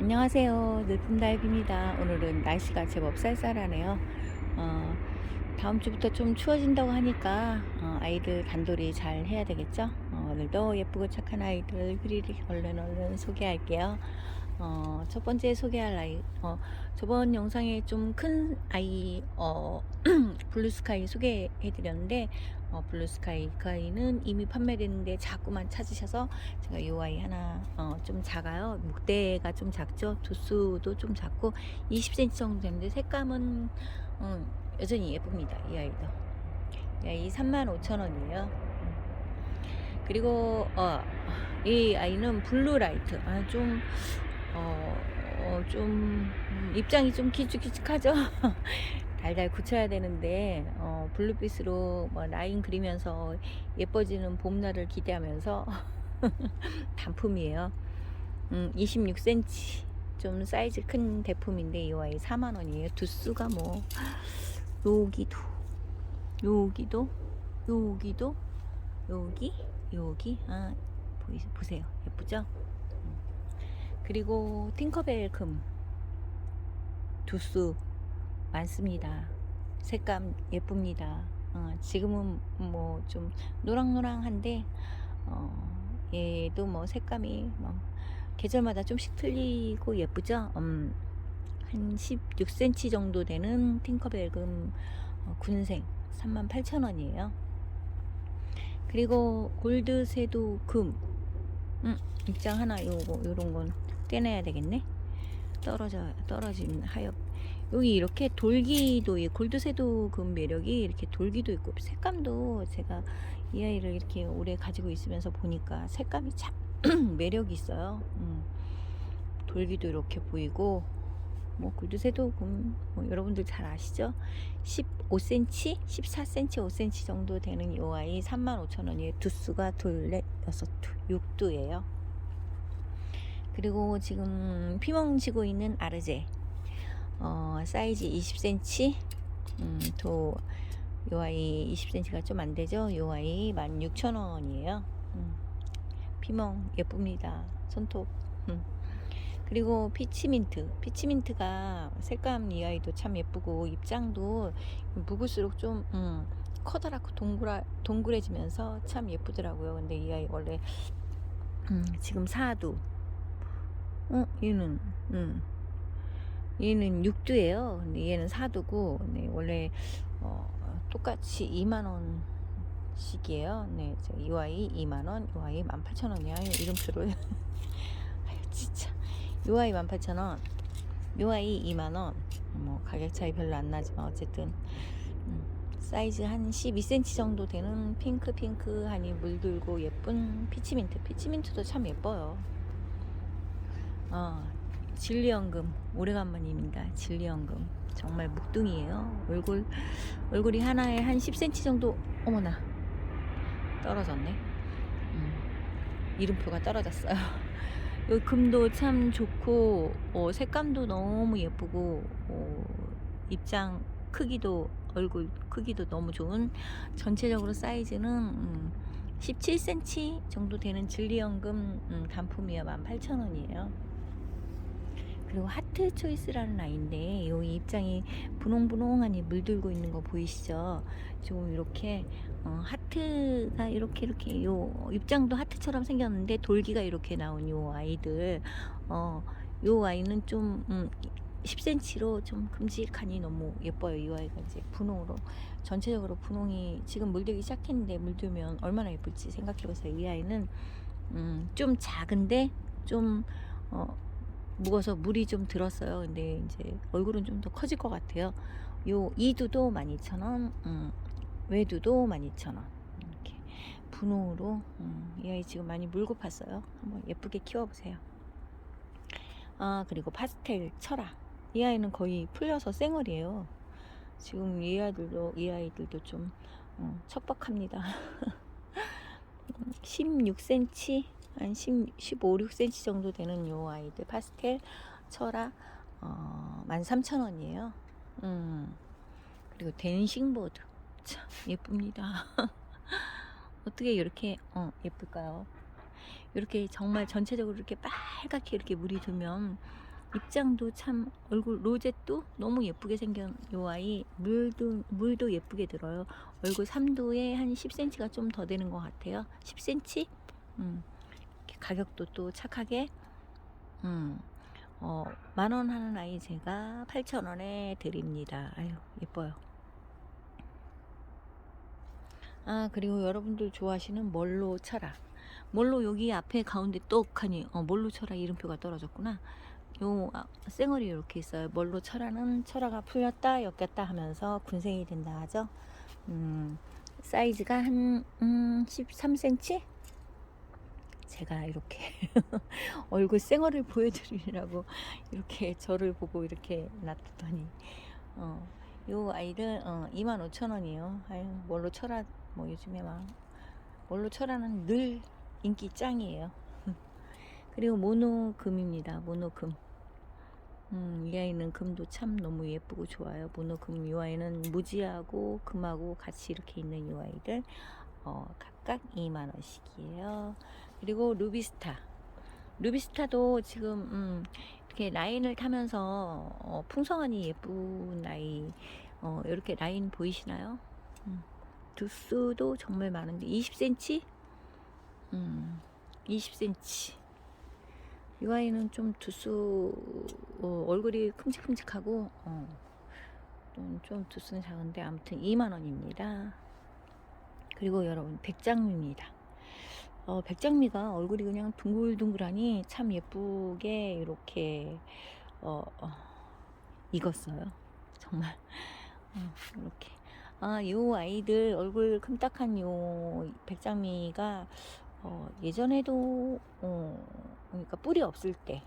안녕하세요. 늘품다입입니다. 오늘은 날씨가 제법 쌀쌀하네요. 어, 다음 주부터 좀 추워진다고 하니까 어, 아이들 단돌이 잘 해야 되겠죠? 어, 오늘도 예쁘고 착한 아이들 흐리리 얼른 얼른 소개할게요. 어, 첫 번째 소개할 아이, 어, 저번 영상에 좀 큰 아이, 어, 블루스카이 소개해드렸는데, 어, 블루스카이 그 아이는 이미 판매됐는데 자꾸만 찾으셔서 제가 이 아이 하나 어, 좀 작아요. 목대가 좀 작죠. 도수도 좀 작고 20cm 정도 되는데 색감은 음, 여전히 예쁩니다. 이 아이도. 이 아이 35,000원이에요. 그리고 어, 이 아이는 블루라이트. 아, 좀 어, 어, 좀 음, 입장이 좀 기죽기죽하죠. 달달 굳혀야 되는데 어, 블루빛으로 뭐 라인 그리면서 예뻐지는 봄날을 기대하면서 단품이에요. 음, 26cm 좀 사이즈 큰 대품인데 이 아이 4만 원이에요. 두수가 뭐. 여기도. 여기도. 여기도. 여기. 여기. 아 보이, 보세요. 예쁘죠? 음. 그리고 팅커벨 금. 두수 많습니다. 색감 예쁩니다. 어, 지금은 뭐 좀 노랑노랑한데 어, 얘도 뭐 색감이 뭐 계절마다 좀씩 틀리고 예쁘죠. 음, 한 16cm 정도 되는 팅커벨금 어, 군생 38,000원이에요. 그리고 골드 쇠도 금 음, 입장 하나 요거 요런 건 떼내야 되겠네. 떨어져 떨어진 하엽 여기 이렇게 돌기도 이 골드세도 금 매력이 이렇게 돌기도 있고 색감도 제가 이 아이를 이렇게 오래 가지고 있으면서 보니까 색감이 참 매력이 있어요. 음. 돌기도 이렇게 보이고 뭐 골드세도 금 뭐 여러분들 잘 아시죠? 15cm, 14cm, 5cm 정도 되는 이 아이 35,000원이에요. 두수가 둘, 넷, 여섯, 두, 6두예요. 그리고 지금 피멍지고 있는 아르제 어, 사이즈 20cm 음, 도, 요 아이 20cm가 좀 안 되죠? 요 아이 16,000원이에요. 음, 피멍 예쁩니다. 손톱. 음. 그리고 피치민트. 피치민트가 색감 이 아이도 참 예쁘고 입장도 묵을수록 좀 음, 커다랗고 동그라, 동그래지면서 참 예쁘더라고요. 근데 이 아이 원래 음, 지금 사두 어 얘는 음. 얘는 6두예요. 근데 얘는 4두고 네, 원래 어, 똑같이 2만 원씩이에요. 네, 이 아이 2만 원, 이 아이 18,000원이야. 이름표를 아유, 진짜. 이 아이 18,000원. 이 아이 2만 원. 뭐 가격 차이 별로 안 나지만 어쨌든 음, 사이즈 한 12cm 정도 되는 핑크 핑크하니 물들고 예쁜 피치민트. 피치민트도 참 예뻐요. 어, 진리연금 오래간만입니다. 진리연금 정말 묵둥이에요. 얼굴 얼굴이 하나에 한 10cm 정도 어머나 떨어졌네. 음, 이름표가 떨어졌어요. 이 금도 참 좋고 어, 색감도 너무 예쁘고 어, 입장 크기도 얼굴 크기도 너무 좋은 전체적으로 사이즈는 음, 17cm 정도 되는 진리연금 음, 단품이에요. 18,000원이에요. 그리고 하트 초이스라는 라인인데 이 입장이 분홍분홍하니 물들고 있는 거 보이시죠? 지금 이렇게 어, 하트가 이렇게 이렇게 요 입장도 하트처럼 생겼는데 돌기가 이렇게 나온 요 아이들 어, 요 아이는 좀 음, 10cm로 좀 큼직하니 너무 예뻐요. 이 아이가 이제 분홍으로 전체적으로 분홍이 지금 물들기 시작했는데 물들면 얼마나 예쁠지 생각해보세요. 이 아이는 음, 좀 작은데 좀 어, 묵어서 물이 좀 들었어요. 근데 이제 얼굴은 좀 더 커질 것 같아요. 요 이두도 12,000원, 음, 외두도 12,000원. 이렇게 분홍으로 음, 이 아이 지금 많이 물고 팠어요. 한번 예쁘게 키워보세요. 아 그리고 파스텔 철아. 이 아이는 거의 풀려서 쌩얼이에요. 지금 이 아이들도 이 아이들도 좀 어, 척박합니다. 16cm 한 10, 15, 6cm 정도 되는 요 아이들 파스텔 철아 어, 13,000원이에요. 음. 그리고 댄싱보드 참 예쁩니다. 어떻게 이렇게 어, 예쁠까요? 이렇게 정말 전체적으로 이렇게 빨갛게 이렇게 물이 들면 입장도 참 얼굴 로zet도 너무 예쁘게 생긴 요 아이 물도 물도 예쁘게 들어요. 얼굴 3도에 한 10cm가 좀 더 되는 것 같아요. 10cm? 음. 가격도 또 착하게 음. 어, 만 원 하는 아이 제가 8,000원에 드립니다. 아유, 예뻐요. 아, 그리고 여러분들 좋아하시는 멀로 철학. 멀로 여기 앞에 가운데 떡하니 어, 멀로 철학 이름표가 떨어졌구나. 요 아, 쌩얼이 이렇게 있어요. 멀로 철화는 철화가 풀렸다 엮였다 하면서 군생이 된다 하죠. 음, 사이즈가 한 음, 13cm? 제가 이렇게 얼굴 쌩얼을 보여드리려고 이렇게 저를 보고 이렇게 놔뒀더니 어, 요 아이들 어, 25,000원이에요. 아유, 뭘로 철화 뭐 요즘에 막 뭘로 철화는 늘 인기 짱이에요. 그리고 모노금입니다. 모노금. 음, 이 아이는 금도 참 너무 예쁘고 좋아요. 모노금 이 아이는 무지하고 금하고 같이 이렇게 있는 이 아이들 어, 각각 2만 원씩이에요. 그리고 루비스타. 루비스타도 지금 음, 이렇게 라인을 타면서 어, 풍성하니 예쁜 아이 어, 이렇게 라인 보이시나요? 음, 두수도 정말 많은데 20cm? 음, 20cm. 이 아이는 좀 두수 어, 얼굴이 큼직큼직하고 어, 좀, 좀 두수는 작은데 아무튼 2만 원입니다. 그리고 여러분 백장미입니다. 어, 백장미가 얼굴이 그냥 둥글둥글하니 참 예쁘게 이렇게 어, 어, 익었어요. 정말 어, 이렇게 아, 요 아이들 얼굴 큼딱한 요 백장미가 어, 예전에도 어, 그러니까 뿌리 없을 때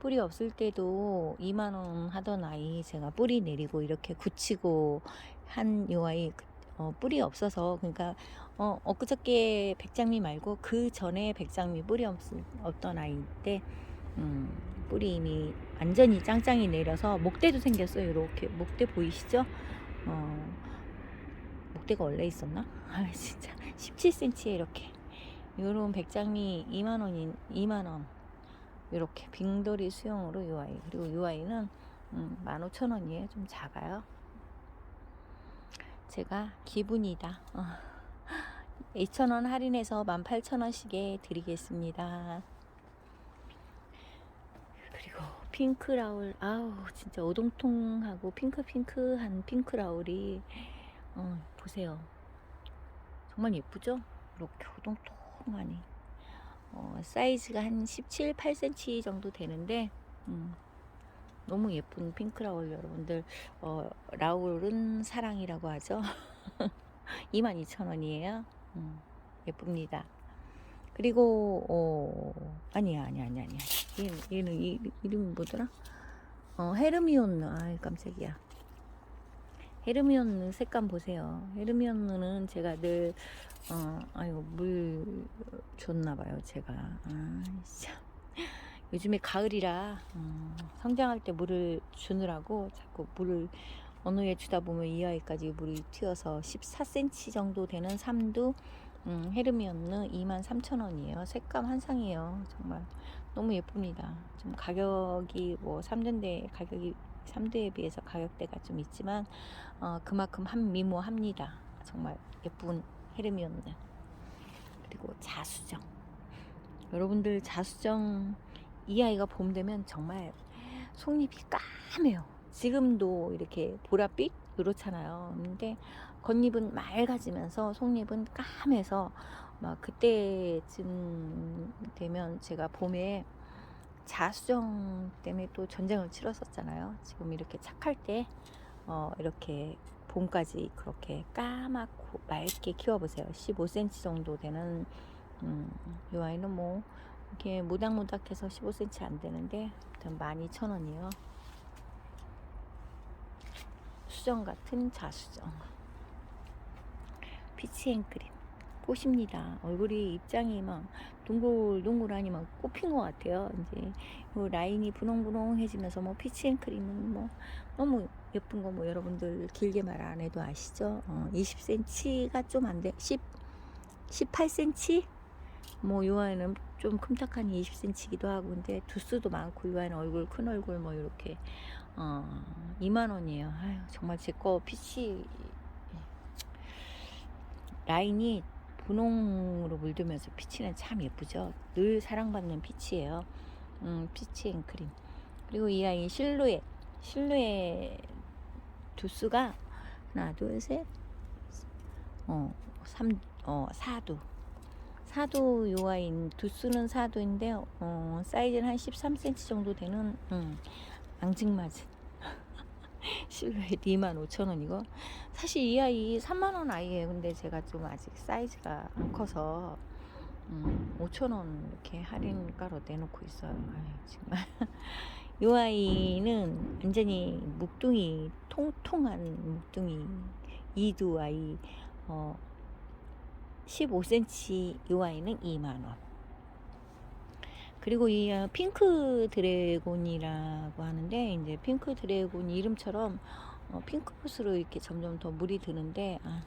뿌리 없을 때도 2만 원 하던 아이 제가 뿌리 내리고 이렇게 굳히고 한 요 아이 어, 뿌리 없어서. 그러니까 어, 엊그저께 백장미 말고 그 전에 백장미 뿌리 없, 없던 아이인데 음, 뿌리 이미 완전히 짱짱이 내려서 목대도 생겼어요. 이렇게 목대 보이시죠? 어, 목대가 원래 있었나? 아 진짜. 17cm에 이렇게. 요런 백장미 2만 원인 2만 원. 이렇게 빙돌이 수영으로 요 아이. 그리고 요 아이는 음, 15,000원이에요. 좀 작아요 제가 기분이다. 어. 2,000원 할인해서 18,000원씩에 드리겠습니다. 그리고 핑크 라울 아우 진짜 오동통하고 핑크핑크한 핑크 라울이 어, 보세요. 정말 예쁘죠? 이렇게 오동통하니. 어, 사이즈가 한 17, 8cm 정도 되는데 음, 너무 예쁜 핑크라울 여러분들. 어, 라울은 사랑이라고 하죠. 22,000원이에요. 음, 예쁩니다. 그리고 어, 아니야 아니야 아니야 아니야. 얘는, 얘는 이, 이름이 뭐더라? 어, 헤르미온느 아 깜짝이야. 헤르미온느 색감 보세요. 헤르미온느는 제가 늘 어, 아유 물 줬나봐요 제가. 아, 참. 요즘에 가을이라 음, 성장할 때 물을 주느라고 자꾸 물을 어느 해 주다 보면 이 아이까지 물이 튀어서 14cm 정도 되는 삼두 음, 헤르미온느 23,000원이에요. 색감 한상이에요. 정말 너무 예쁩니다. 좀 가격이 뭐 3대인데 가격이 3대에 비해서 가격대가 좀 있지만 어, 그만큼 한 미모합니다. 정말 예쁜 헤르미온느 그리고 자수정 여러분들 자수정 이 아이가 봄 되면 정말 속잎이 까매요. 지금도 이렇게 보랏빛 그렇잖아요. 근데 겉잎은 맑아지면서 속잎은 까매서 막 그때쯤 되면 제가 봄에 자수정 때문에 또 전쟁을 치렀었잖아요. 지금 이렇게 착할 때 어, 이렇게 봄까지 그렇게 까맣고 맑게 키워보세요. 15cm 정도 되는 음, 이 아이는 뭐 이렇게 모닥모닥해서 15cm 안 되는데 아무튼 12,000원이에요. 수정 같은 자수정. 피치앤크림. 꽃입니다. 얼굴이 입장이 막 동글동글하니 막 꽃핀 것 같아요. 이제 뭐 라인이 분홍분홍해지면서 뭐 피치앤크림은 뭐 너무 예쁜 거 뭐 여러분들 길게 말 안 해도 아시죠? 어, 20cm가 좀 안 돼. 10, 18cm? 뭐 요아이는 좀 큼탁한 20cm이기도 하고 근데 두수도 많고 요아이는 얼굴 큰 얼굴 뭐 이렇게 어 2만 원이에요. 아유 정말 제거 빛이 라인이 분홍으로 물들면서 피치는 참 예쁘죠. 늘 사랑받는 피치예요. 음, 피치 앤 크림. 그리고 이 아이 실루엣. 실루엣 두수가 하나, 둘, 셋, 어, 삼, 어, 사두. 사두 요 아이인 두수는 사두인데 어, 사이즈는 한 13cm 정도 되는 음, 앙증맞은 실루엣 25,000원이고 사실 이 아이 3만원 아이예요. 근데 제가 좀 아직 사이즈가 안 커서 음, 5,000원 이렇게 할인가로 내놓고 있어요. 아유, 정말. 이 아이는 완전히 묵둥이 통통한 묵둥이 이두 아이. 어, 15cm 이 아이는 2만원 그리고 이 어, 핑크 드래곤이라고 하는데 이제 핑크 드래곤 이름처럼 어, 핑크빛으로 이렇게 점점 더 물이 드는데 아,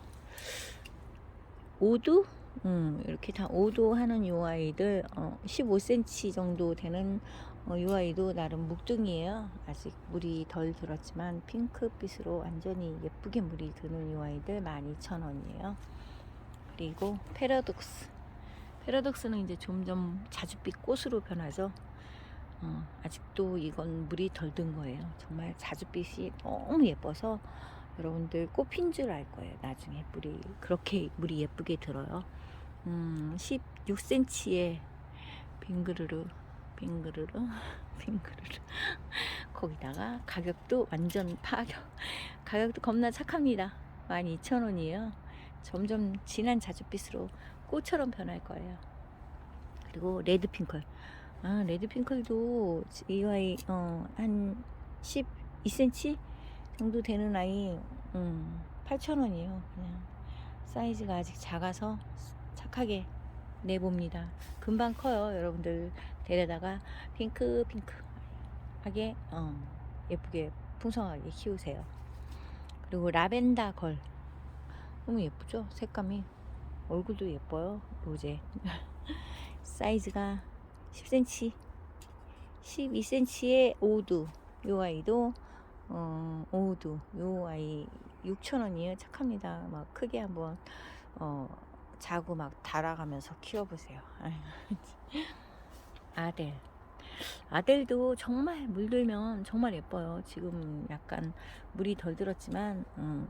오두 음, 이렇게 다 오도 하는 요 아이들 어, 15cm 정도 되는 어, 요 아이도 나름 묵둥이에요. 아직 물이 덜 들었지만 핑크빛으로 완전히 예쁘게 물이 드는 요 아이들 12,000원이에요. 그리고 패러독스 패러독스는 이제 점점 자줏빛 꽃으로 변하죠. 어, 아직도 이건 물이 덜 든 거예요. 정말 자줏빛이 너무 예뻐서 여러분들 꽃핀 줄 알 거예요. 나중에 물이 그렇게 물이 예쁘게 들어요. 음, 16cm의 빙그르르 빙그르르 빙그르르 거기다가 가격도 완전 파격 가격도 겁나 착합니다 12,000원이에요 점점 진한 자줏빛으로 꽃처럼 변할 거예요. 그리고 레드 핑클. 아 레드 핑클도 이 아이 어, 한 12cm 정도 되는 아이 음, 8,000원이에요. 그냥 사이즈가 아직 작아서 착하게 내봅니다. 금방 커요 여러분들. 데려다가 핑크 핑크 하게 어, 예쁘게 풍성하게 키우세요. 그리고 라벤더 걸 너무 예쁘죠? 색감이. 얼굴도 예뻐요 로제. 사이즈가 10cm 12cm의 오두. 요 아이도 어, 오두. 요 아이 6,000원이에요. 착합니다. 막 크게 한번 어, 자고 막 달아가면서 키워보세요. 아델. 아델도 정말 물들면 정말 예뻐요. 지금 약간 물이 덜 들었지만 음,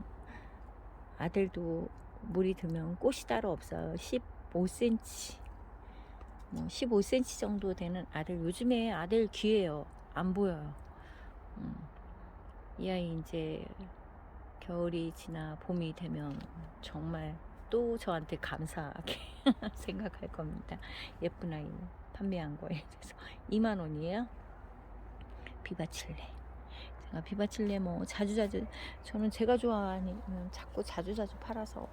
아델도 물이 들면 꽃이 따로 없어요. 15cm 뭐 15cm 정도 되는 아들. 요즘에 아들 귀해요. 안 보여요. 음, 이 아이 이제 겨울이 지나 봄이 되면 정말 또 저한테 감사하게 생각할 겁니다. 예쁜 아이 판매한 거에 대해서. 2만 원이에요? 비바칠레. 제가 비바칠레 뭐 자주자주 저는 제가 좋아하는 자꾸 자주자주 팔아서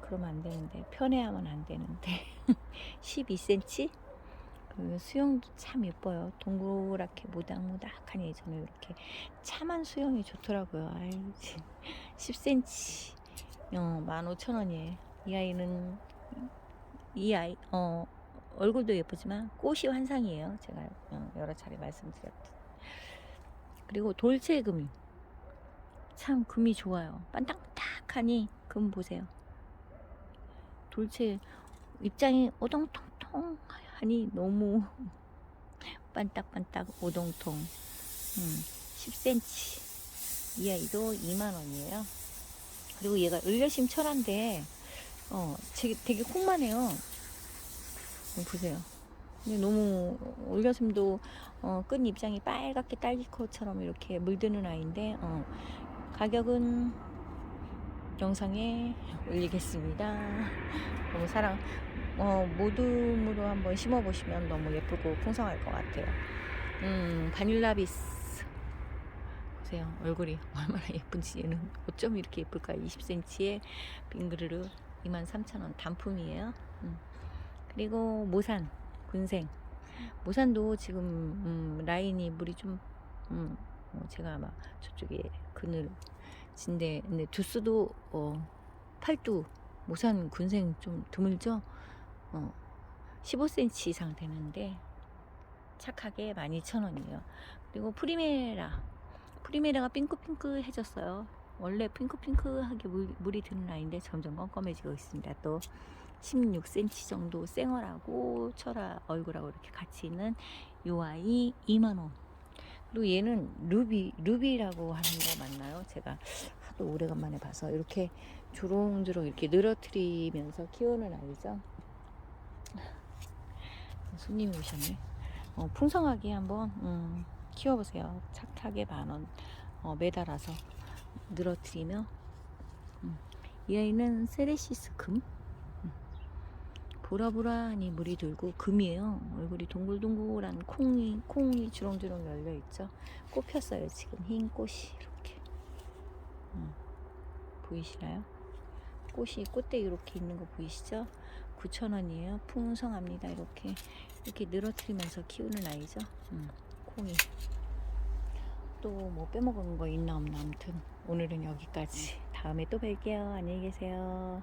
그러면 안 되는데 편해하면 안 되는데 12cm 그 수영도 참 예뻐요. 동그랗게 모닥모닥하니 저는 이렇게 참한 수영이 좋더라고요. 아이 10cm 어, 15,000원이에요. 이 아이는 이 아이 어 얼굴도 예쁘지만 꽃이 환상이에요. 제가 어, 여러 차례 말씀드렸듯 그리고 돌체 금이. 참 금이 좋아요. 반딱반딱하니 금 보세요. 돌체 입장이 오동통통하니 너무 반딱반딱 오동통. 음, 10cm 이 아이도 2만원이에요. 그리고 얘가 을려심 철한데 어 되게, 콩만해요. 어, 보세요 근데 너무 올려슴도 어, 끈 입장이 빨갛게 딸기코처럼 이렇게 물드는 아이인데 어, 가격은 영상에 올리겠습니다. 너무 사랑 어, 모둠으로 한번 심어보시면 너무 예쁘고 풍성할 것 같아요. 음, 바닐라비스 보세요 얼굴이 얼마나 예쁜지 얘는 어쩜 이렇게 예쁠까 20cm의 빙그르르 23,000원 단품이에요. 음. 그리고 모산 군생 모산도 지금 음, 라인이 물이 좀 음, 어, 제가 아마 저쪽에 그늘 진데 근데 두수도 어, 팔두 모산 군생 좀 드물죠 어, 15cm 이상 되는데 착하게 12,000원이에요. 그리고 프리메라. 프리메라가 핑크핑크해졌어요. 원래 핑크핑크하게 물, 물이 드는 아이인데 점점 껌껌해지고 있습니다. 또 16cm 정도 쌩얼하고 철아 얼굴하고 이렇게 같이 있는 요 아이 2만원. 그리고 얘는 루비, 루비라고 하는 거 맞나요? 제가 하도 오래간만에 봐서 이렇게 조롱조롱 이렇게 늘어뜨리면서 키우는 아이죠. 손님이 오셨네. 어, 풍성하게 한번 음, 키워보세요. 착하게 만원 어, 매달아서 늘어뜨리며 음, 이 아이는 세레시스 금 음, 보라보라하니 물이 들고 금이에요. 얼굴이 동글동글한 콩이 콩이 주렁주렁 열려 있죠. 꽃 폈어요 지금 흰 꽃이 이렇게 음, 보이시나요? 꽃이 꽃대 이렇게 있는 거 보이시죠? 9,000원이에요. 풍성합니다. 이렇게 이렇게 늘어뜨리면서 키우는 아이죠. 음, 콩이 또 뭐 빼먹은 거 있나 없나 아무튼 오늘은 여기까지. 다음에 또 뵐게요. 안녕히 계세요.